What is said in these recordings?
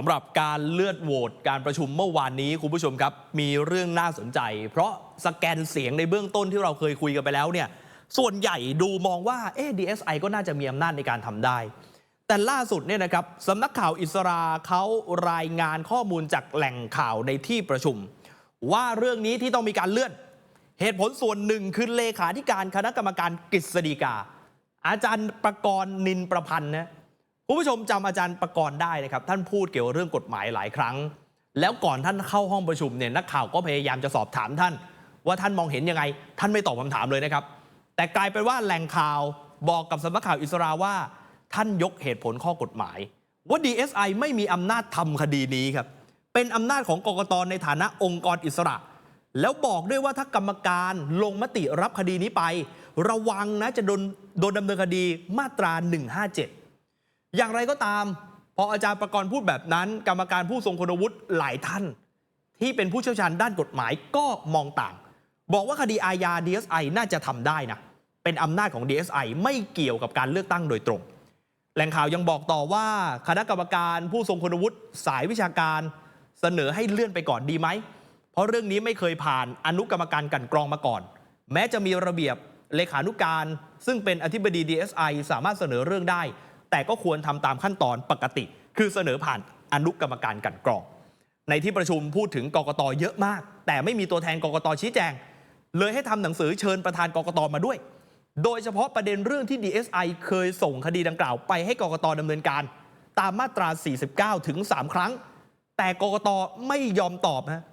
สำหรับการเลือดโหวตการประชุมเมื่อวานนี้คุณผู้ชมครับ มีเรื่องน่าสนใจ เพราะสแกนเสียงในเบื้องต้นที่เราเคยคุยกันไปแล้วเนี่ยส่วนใหญ่ดูมองว่าเอ๊ะ DSI ก็น่าจะมีอำนาจในการทำได้ แต่ล่าสุดเนี่ยนะครับสำนักข่าวอิสราเขารายงานข้อมูลจากแหล่งข่าวในที่ประชุม ว่าเรื่องนี้ที่ต้องมีการเลื่อน เหตุผลส่วนหนึ่งคือเลขาธิการคณะกรรมการกฤษฎีกา อาจารย์ประกรณ์นินประพันธ์นะ คุณผู้ชมจำอาจารย์ประกรณ์ได้นะครับ ท่านพูดเกี่ยวกับเรื่องกฎหมายหลายครั้ง แล้วก่อนท่านเข้าห้องประชุมเนี่ยนักข่าวก็พยายามจะสอบถามท่าน ว่าท่านมองเห็นยังไง ท่านไม่ตอบคำถามเลยนะครับ แต่กลายเป็นว่าแหล่งข่าวบอกกับสำนักข่าวอิสราว่า ท่านยกเหตุผลข้อกฎหมาย ว่า DSI ไม่มีอำนาจทำคดีนี้ครับเป็นอำนาจของกกตในฐานะองค์กรอิสระ แล้วบอกด้วยว่าถ้ากรรมการลงมติรับคดีนี้ไป ระวังนะจะโดนโดนดำเนินคดีมาตรา 157 อย่างไรก็ตาม พออาจารย์ประกรณ์พูดแบบนั้น กรรมการผู้ทรงคุณวุฒิหลายท่าน ที่เป็นผู้เชี่ยวชาญด้านกฎหมายก็มองต่าง บอกว่าคดีอาญา DSI น่าจะทำได้นะ เป็นอำนาจของ DSI ไม่เกี่ยวกับการเลือกตั้งโดยตรง แหล่งข่าวยังบอกต่อว่าคณะกรรมการผู้ทรงคุณวุฒิสายวิชาการเสนอให้เลื่อนไปก่อนดีไหม เพราะเรื่องนี้ไม่เคยผ่านอนุกรรมการกันกรองมาก่อน แม้จะมีระเบียบเลขานุการ ซึ่งเป็นอธิบดี DSI สามารถเสนอเรื่องได้ แต่ก็ควรทำตามขั้นตอนปกติ คือเสนอผ่านอนุกรรมการกันกรอง ในที่ประชุมพูดถึงกกตเยอะมาก แต่ไม่มีตัวแทนกกตชี้แจง เลยให้ทำหนังสือเชิญประธานกกตมาด้วย โดยเฉพาะประเด็นเรื่องที่ DSI เคยส่งคดีดังกล่าวไปให้กกตดำเนินการ ตามมาตรา 49 ถึง 3 ครั้ง แต่กกตไม่ยอมตอบนะ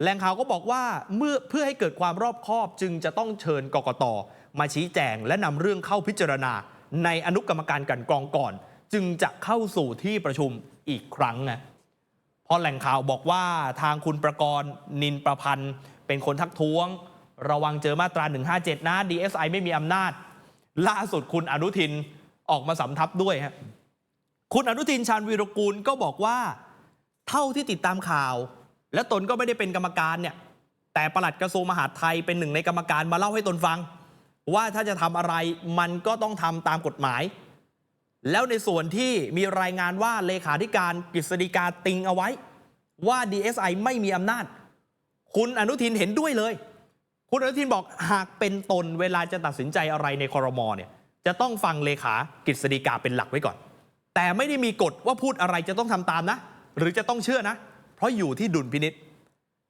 แหล่งข่าวก็บอกว่าเมื่อเพื่อให้เกิดความรอบคอบจึงจะต้องเชิญกกตมาชี้แจงและนำเรื่องเข้าพิจารณา ในอนุกรรมการกันกรองก่อน จึงจะเข้าสู่ที่ประชุมอีกครั้งนะเพราะแหล่งข่าวบอกว่าทางคุณประกรณ์นินประพันธ์ เป็นคนทักท้วง ระวังเจอมาตรา 157 นะ DSI ไม่มีอำนาจ ล่าสุดคุณอนุทินออกมาสำทับด้วยฮะคุณอนุทินชาญวีรกูลก็บอกว่า เท่าที่ติดตามข่าว และตนก็ไม่ได้เป็นกรรมการเนี่ยแต่ประหลัดกระทรวงมหาดไทยเป็นหนึ่งในกรรมการมาเล่าให้ตนฟัง ว่าถ้าจะทำอะไรมันก็ต้องทำตามกฎหมาย แล้วในส่วนที่มีรายงานว่าเลขาธิการกฤษฎีกาติงเอาไว้ ว่า DSI ไม่มีอำนาจ คุณอนุทินเห็นด้วยเลย คุณอนุทินบอกหากเป็นตนเวลาจะตัดสินใจอะไรในคอรมอเนี่ยจะต้องฟังเลขากฤษฎีกาเป็นหลักไว้ก่อน แต่ไม่ได้มีกฎว่าพูดอะไรจะต้องทำตามนะ หรือจะต้องเชื่อนะ เพราะอยู่ที่ดุลพินิษ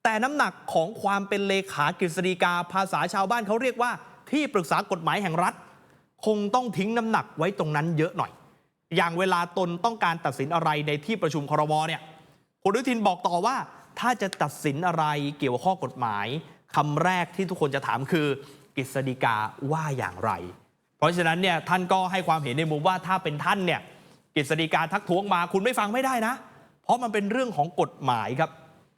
แต่น้ำหนักของความเป็นเลขากฤษฎีกาภาษาชาวบ้านเขาเรียกว่า ที่ปรึกษากฎหมายแห่งรัฐ คงต้องทิ้งน้ำหนักไว้ตรงนั้นเยอะหน่อย อย่างเวลาตนต้องการตัดสินอะไรในที่ประชุมครมเนี่ยคุณอนุทินบอกต่อว่า ถ้าจะตัดสินอะไรเกี่ยวกับข้อกฎหมายคำแรกที่ทุกคนจะถามคือกฤษฎีกาว่าอย่างไร เพราะฉะนั้นเนี่ยท่านก็ให้ความเห็นในมุมว่าถ้าเป็นท่านเนี่ยกฤษฎีกาทักท้วงมาคุณไม่ฟังไม่ได้นะ เพราะมันเป็นเรื่องของกฎหมายครับ